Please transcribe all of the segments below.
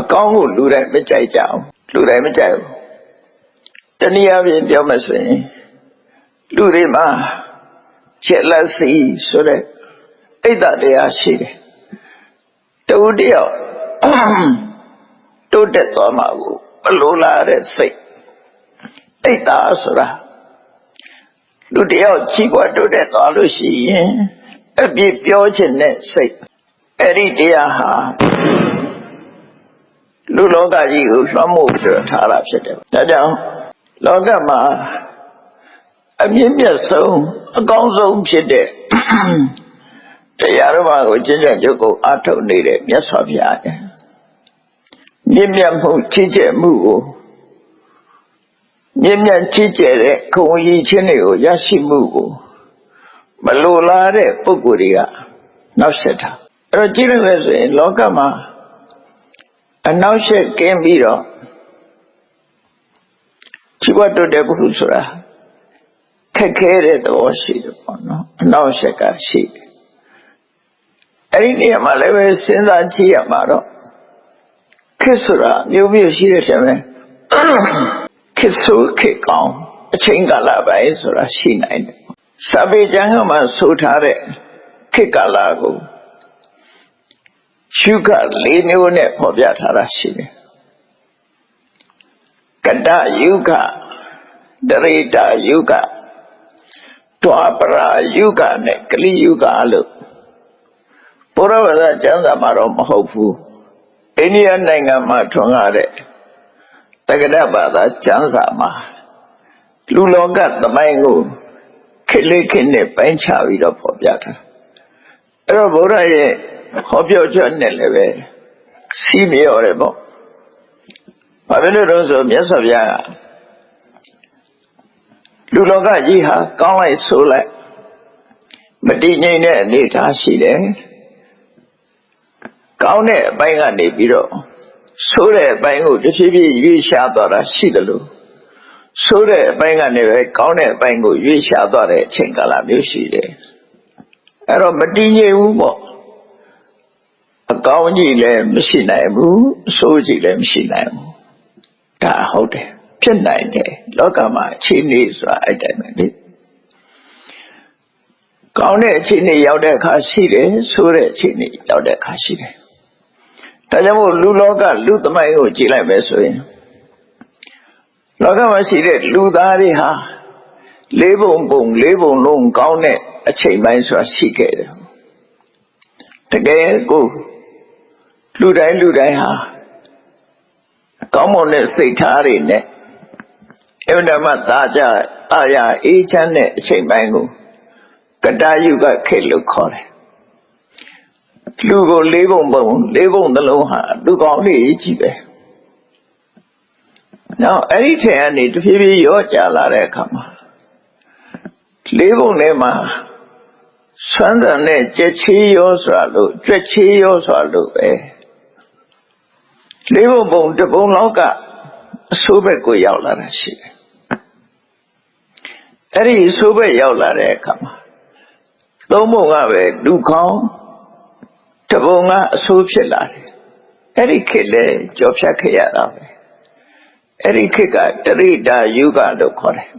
အကောင်းကိုလူတိုင်းမကြိုက်ကြအောင်လူတိုင်းမကြိုက်ဘူးတနည်းအားဖြင့်ပြောမှဆိုရင်လူတွေမှာချက်လက်စီဆိုတဲ့အိတ်တတရားရှိတယ်တူတယောက်တိုးတက်သွားမှာကိုမလိုလားတဲ့စိတ်အိတ်တာဆိုတာလူတယောက်ကြီးကွာတိုးတက်သွားလို့ရှိရင်အပြစ်ပြောခြင်းနဲ့စိတ်အဲ့ဒီတရားဟာ လူလောကကြီးကိုလွှမ်းမိုးပြီးတော့ထားတာဖြစ်တယ်ဒါကြောင့်လောကမှာအမြင့်မြတ်ဆုံးအကောင်းဆုံးဖြစ်တဲ့တရားတော်ဘာကိုကျင့်ကြံကြုတ်ကိုအထုတ်နေတဲ့မြတ်စွာဘုရားရဲ့မြင့်မြတ်မှုချစ်ကျက်မှုကိုမြင့်မြတ်ချစ်ကျက်တဲ့ခုံကြီးချင်းတွေကိုရရှိမှုကိုမလိုလားတဲ့ပုဂ္ဂိုလ်တွေကနောက်ဆက်တာအဲ့တော့ကြည့်လို့ပဲဆိုရင်လောကမှာ အနောက်ရှက်ကင်းပြီးတော့ជីវတ်တုတဲ့ပုဂ္ဂိုလ်ဆိုတာခက်ခဲတဲ့သဘောရှိတယ်ပေါ့နော်အနောက်ရှက်ကရှိတယ်အဲ့ဒီနေရာမှာလည်းပဲစဉ်းစားကြည့်ရမှာတော့ခက်ဆိုတာမျိုးမျိုးရှိတဲ့တယ်ပဲခက်ဆိုခက်ကောင်းအချိန်ကာလပိုင်းဆိုတာရှိနိုင်တယ်စာပေကျမ်းကမှဆိုထားတဲ့ခက်ကာလကို ရှုခလေးမျိုးနဲ့ဖော်ပြထားတာရှိတယ်ကတယုခတရိတာယုခတွာပရာယုခနဲ့ကလိယုခလို့ဘုရားဘာသာကျမ်းစာမှာတော့မဟုတ်ဘူးအိန္ဒိယနိုင်ငံမှာထွန်းကားတဲ့တက္ကဒဘာသာကျမ်းစာမှာလူလောကသမိုင်းကိုခက်လေးခက်နဲ့ပိုင်းခြားပြီးတော့ဖော်ပြထားအဲ့တော့ဘုရားရဲ့ ဟောပြောချက်နဲ့လည်းပဲစီးမြော်တယ်ပေါ့ဘာဖြစ်လို့တော့ဆိုမြတ်စွာဘုရားကလူလောကကြီးဟာကောင်းလိုက်ဆိုလိုက်မတည်ငြိမ်တဲ့အနေအထားရှိတယ်ကောင်းတဲ့အပိုင်းကနေပြီးတော့ဆိုးတဲ့အပိုင်းကိုတစ်ဖြည်းဖြည်းရွေးရှားသွားတာရှိတယ်လို့ဆိုးတဲ့အပိုင်းကနေပဲကောင်းတဲ့အပိုင်းကိုရွေးရှားသွားတဲ့အချိန်ကာလမျိုးရှိတယ်အဲ့တော့မတည်ငြိမ်ဘူးပေါ့ အကောင်းကြီးလည်းမရှိနိုင်ဘူးအဆိုးကြီးလည်းမရှိနိုင်ဘူးဒါဟုတ်တယ်ဖြစ်နိုင်တယ်လောကမှာအခြေအနေဆိုတာအဲ့တိုင်းပဲလေကောင်းတဲ့အခြေအနေရောက်တဲ့အခါရှိတယ်ဆိုးတဲ့အခြေအနေရောက်တဲ့အခါရှိတယ်ဒါကြောင့်မို့လူလောကလူသမိုင်းကိုကြည့်လိုက်မယ်ဆိုရင်လောကမှာရှိတဲ့လူသားတွေဟာလေးပုံပုံလေးပုံလုံးကောင်းတဲ့အချိန်ပိုင်းဆိုတာရှိခဲ့တယ်တကယ်ကို လူတိုင်းလူတိုင်းဟာကောင်းမွန်တဲ့စိတ်ထားတွေနဲ့အမှန်တမ်းသာကြအာရအေးချမ်းတဲ့အချိန်ပိုင်းကိုကတယုကခေတ်လို့ခေါ်တယ်လူကိုလေးပုံပုံလေးပုံသလုံးဟာလူကောင်းလေးကြီးပဲနောက်အဲ့ဒီထဲကနေတဖြည်းဖြည်းရောကြလာတဲ့အခါမှာလေးပုံထဲမှာဆွမ်းတဲ့နဲ့ကြက်ချေးရောဆိုတာလို့ကြက်ချေးရောဆိုတာလို့ပဲ လေးပုံပုံတပုံလောက်ကအဆိုးဘက်ကိုရောက်လာတာရှိတယ်အဲ့ဒီအဆိုးဘက်ရောက်လာတဲ့အခါမှာသုံးပုံကပဲလူကောင်းတပုံကအဆိုးဖြစ်လာတယ်အဲ့ဒီခေတ်လေကြော်ဖြတ်ခဲ့ရတာပဲအဲ့ဒီခေတ်ကတရိတာယုဂလို့ခေါ်တယ်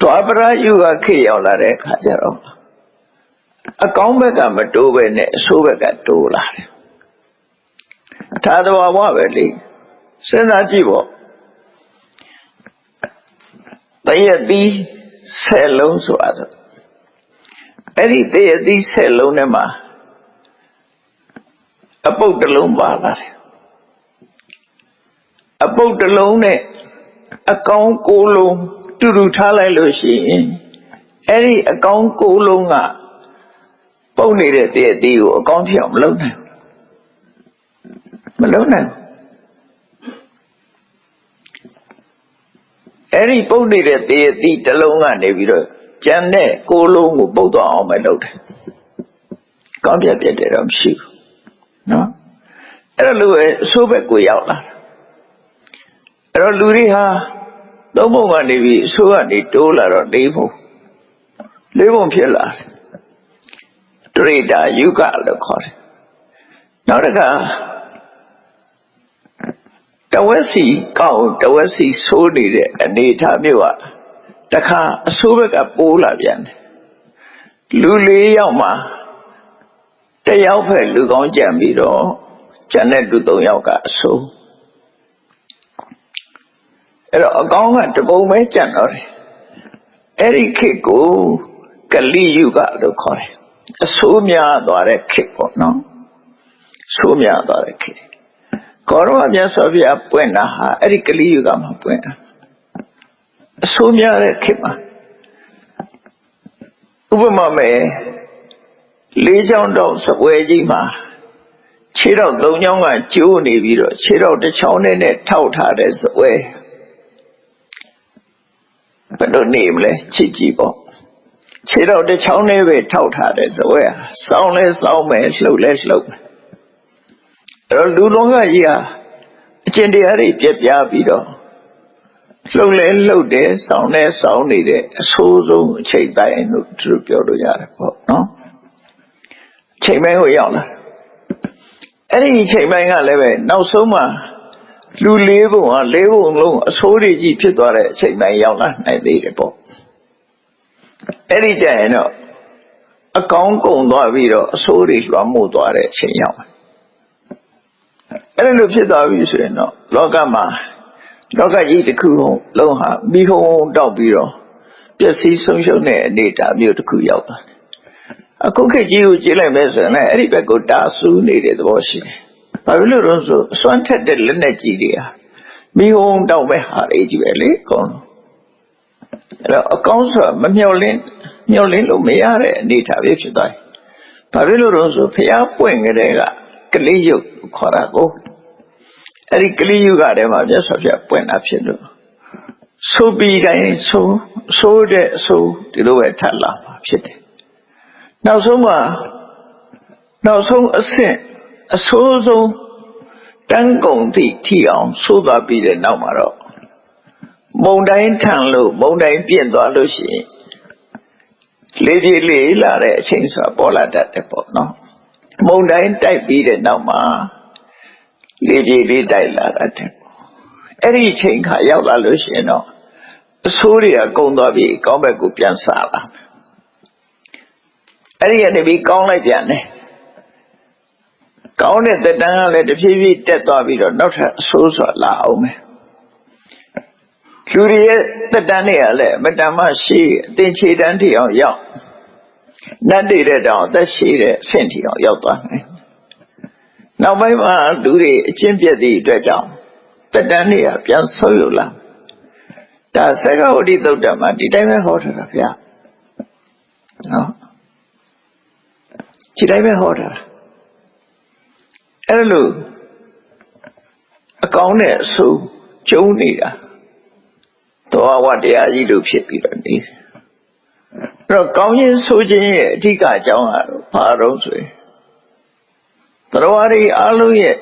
တွာပရယုဂခေတ်ရောက်လာတဲ့အခါကျတော့အကောင်းဘက်ကမတိုးပဲနဲ့အဆိုးဘက်ကတိုးလာတယ် ဒါသဘာဝပဲလေစဉ်းစားကြည့်ပေါ့တရတိဆယ်လုံးဆိုတာဆိုအဲ့ဒီတရတိဆယ်လုံးထဲမှာအပုတ်တစ်လုံးပါလာတယ်အပုတ်တစ်လုံးနဲ့အကောင်ကိုးလုံးတူတူထားလိုက်လို့ရှိရင်အဲ့ဒီအကောင်ကိုးလုံးကပုတ်နေတဲ့တရတိကိုအကောင်ဖြစ်အောင်မလုပ်နိုင် မလုံးနိုင်အဲ့ဒီပုတ်နေတဲ့တေအတိတစ်လုံးကနေပြီးတော့ကြံတဲ့ကိုယ်လုံးကိုပုတ်တော့အောင်ပဲလုပ်တယ်။ကောင်းပြတ်ပြတ်တယ်တော့မရှိဘူး။နော်။အဲ့တော့လူရဲ့အဆိုးဘက်ကိုရောက်လာတာ။အဲ့တော့လူတွေဟာသုံးပုံကနေပြီးအဆိုးကနေတိုးလာတော့လေးပုံလေးပုံဖြစ်လာတယ်။ဒရိတာယုကလို့ခေါ်တယ်။နောက်တစ်ခါတ ဝက်စီကောက်တဝက်စီဆိုးနေတဲ့အနေအထားမျိုးကတခါအဆိုးဘက်ကပိုးလာပြန်တယ်လူလေးယောက်မှာတယောက်ဖက်လူကောင်းကြံပြီးတော့ကျန်တဲ့လူသုံးယောက်ကအဆိုးအဲ့တော့အကောင်းကတပုံပဲကြံတော့တယ်အဲ့ဒီခေတ်ကိုကလိယုဂလို့ခေါ်တယ်အဆိုးများသွားတဲ့ခေတ်ပေါ့နော်ဆိုးများသွားတဲ့ခေတ် ကောရမမြတ်စွာဘုရားပွင့်တာဟာအဲ့ဒီကလိယုဂမှာပွင့်တာအဆိုးများတဲ့ခေတ်မှာဥပမာမဲ့လေးချောင်းတော့စပွဲကြီးမှာခြေတော့သုံးချောင်းကကျိုးနေပြီးတော့ခြေတော့တစ်ချောင်းနဲ့နဲ့ထောက်ထားတဲ့စပွဲဘယ်လိုနေမလဲချစ်ကြည့်ပေါ့ခြေတော့တစ်ချောင်းနဲ့ပဲထောက်ထားတဲ့စပွဲဟာစောင်းလဲစောင်းမယ်လှုပ်လဲလှုပ်မယ် အဲ့တော့လူလုံးကကြီးဟာအကျင့်တရားတွေပြက်ပြားပြီးတော့လှုပ်လဲလှုပ်တယ်စောင်းလဲစောင်းနေတဲ့အဆိုးဆုံးအချိန်တိုင်းလို့သူတို့ပြောလို့ရတယ်ပေါ့နော်ချိန်ပိုင်းကိုရောက်လာအဲ့ဒီချိန်ပိုင်းကလည်းပဲနောက်ဆုံးမှလူလေးပုံဟာလေးပုံလုံးအဆိုးတွေကြီးဖြစ်သွားတဲ့အချိန်ပိုင်းရောက်လာနိုင်သေးတယ်ပေါ့အဲ့ဒီကျရင်တော့အကောင်းကုန်သွားပြီးတော့အဆိုးတွေလွှမ်းမိုးသွားတဲ့အချိန်ရောက်လာ အဲ့လိုဖြစ်သွားပြီဆိုရင်တော့လောကမှာလောကကြီးတစ်ခုလုံးဟာမိဟုံတောက်ပြီးတော့ပျက်စီးဆုံးရှုံးတဲ့အနေအထားမျိုးတစ်ခုရောက်သွားတယ်အခုခေတ်ကြီးကိုကြည့်လိုက်မယ်ဆိုရင်လည်းအဲ့ဒီဘက်ကိုတာဆူနေတဲ့သဘောရှိတယ်။ဘာဖြစ်လို့လဲဆိုအစွမ်းထက်တဲ့လက်နဲ့ကြီးတွေဟာမိဟုံတောက်မဲ့ဟာတွေကြီးပဲလေကောင်း။အဲ့တော့အကောင်းဆိုတာမမျော်လင့်မျော်လင့်လို့မရတဲ့အနေအထားပဲဖြစ်သွားတယ်။ဘာဖြစ်လို့လဲဆိုဖျားပွင့်ကြတဲ့ကကလေးယုတ်ခေါ်တာကို အဲ့ဒီကလေးယုတ်ကတည်းကမြတ်စွာဘုရားပွင့်တာဖြစ်လို့ဆိုပြီးတိုင်းဆိုဆိုတဲ့အဆိုဒီလိုပဲထပ်လာမှာဖြစ်တယ်နောက်ဆုံးမှာနောက်ဆုံးအဆင့်အဆိုးဆုံးတန်းကုန်သည့်ထီအောင်ဆိုးသွားပြီးတဲ့နောက်မှာတော့မုံတိုင်းထန်လို့မုံတိုင်းပြင့်သွားလို့ရှိရင်လေးပြေးလေးလာတဲ့အချိန်ဆိုတာပေါ်လာတတ်တယ်ပေါ့နော်မုံတိုင်းတိုက်ပြီးတဲ့နောက်မှာ လေးပြေးလေးတိုက်လာတတ်တယ်အဲ့ဒီအချိန်ခါရောက်လာလို့ရှိရင်တော့အဆိုးတွေကကုန်သွားပြီးကောင်းဘက်ကိုပြန်စားလာမယ်အဲ့ဒီကနေပြီးကောင်းလိုက်ပြန်တယ်ကောင်းတဲ့တက်တန်းကလည်းတဖြည်းဖြည်းတက်သွားပြီးတော့နောက်ထပ်အဆိုးဆိုလာအောင်မယ်လူတွေရဲ့တက်တန်းတွေကလည်းမတမရှိအသင်ခြေတန်းထီအောင်ရောက်နတ်တွေတဲ့တောင်အသက်ရှိတဲ့အဆင့်ထီအောင်ရောက်သွားတယ် နောက်ပိုင်းမှာလူတွေအချင်းပြည့်သည့်အတွက်ကြောင့်တက်တန်းတွေကပြန်ဆုပ်ယူလာဒါသက္ကဝတိသုတ်တမှာဒီတိုင်းပဲဟောထားတာဗျာနော်ဒီတိုင်းပဲဟောတာအဲ့လိုအကောင်းနဲ့အဆိုးကျုံနေတာသောဝတရားကြီးလို့ဖြစ်ပြီးတော့နေအဲ့တော့ကောင်းခြင်းဆိုခြင်းရဲ့အဓိကအကြောင်းကတော့ဘာတော့ဆိုရင် တရားတွေအလုံးရဲ့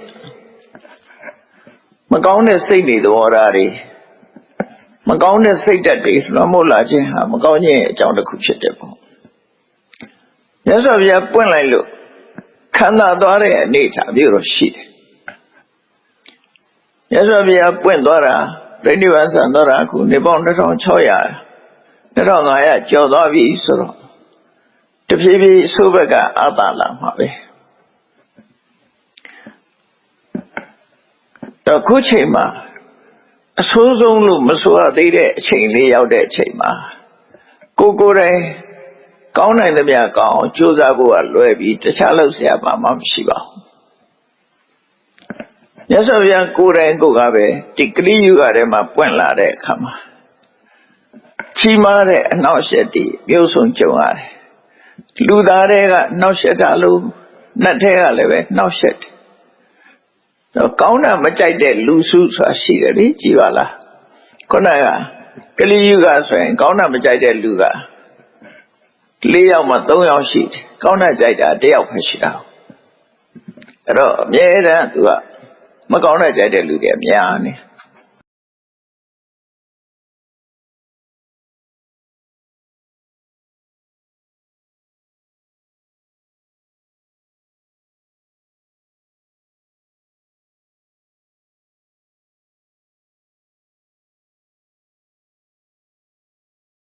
မကောင်းတဲ့စိတ်တွေသဘောထားတွေမကောင်းတဲ့စိတ်ဓာတ်တွေလွှမ်းမိုးလာခြင်းဟာမကောင်းခြင်းရဲ့အကြောင်းတစ်ခုဖြစ်တယ်ပေါ့မြတ်စွာဘုရားပွင့်လိုက်လို့ခံသာသွားတဲ့အနေအထားမျိုးတော့ရှိတယ်မြတ်စွာဘုရားပွင့်သွားတာပြိဋိဘံဆန်သွားတာအခုနေပေါင်း2600 2500ကျော်သွားပြီဆိုတော့တဖြည်းဖြည်းဆိုးဘက်ကအသာလာမှာပဲ တော့ခုချိန်မှာအဆိုးဆုံးလို့မဆိုရသေးတဲ့အချိန်လေးရောက်တဲ့အချိန်မှာကိုကိုယ်တိုင်ကောင်းနိုင်သမျှကောင်းကြိုးစားဖို့ကလွယ်ပြီးတခြားလောက်ဆရာဘာမှမရှိပါဘူး။မြတ်စွာဘုရားကိုယ်တိုင်ကိုကပဲဒီကလေးယူရတဲ့မှာပွင့်လာတဲ့အခါမှာချီးမားတဲ့အနောက်ရှက်တီမျိုးစုံကြုံရတယ်။လူသားတွေကနှောက်ရှက်တာလို့နတ်တွေကလည်းပဲနှောက်ရှက်တယ် တော့ကောင်းတာမကြိုက်တဲ့လူစုဆိုတာရှိတယ်လေကြည်ပါလားခုနကကလိယုဂဆိုရင် ကောင်းတာမကြိုက်တဲ့လူက၄ယောက်မှ၃ယောက်ရှိတယ်ကောင်းတာကြိုက်တာ၁ယောက်ပဲရှိတာအဲ့တော့အမြဲတမ်းသူကမကောင်းတဲ့ကြိုက်တဲ့လူတွေအများနေတယ်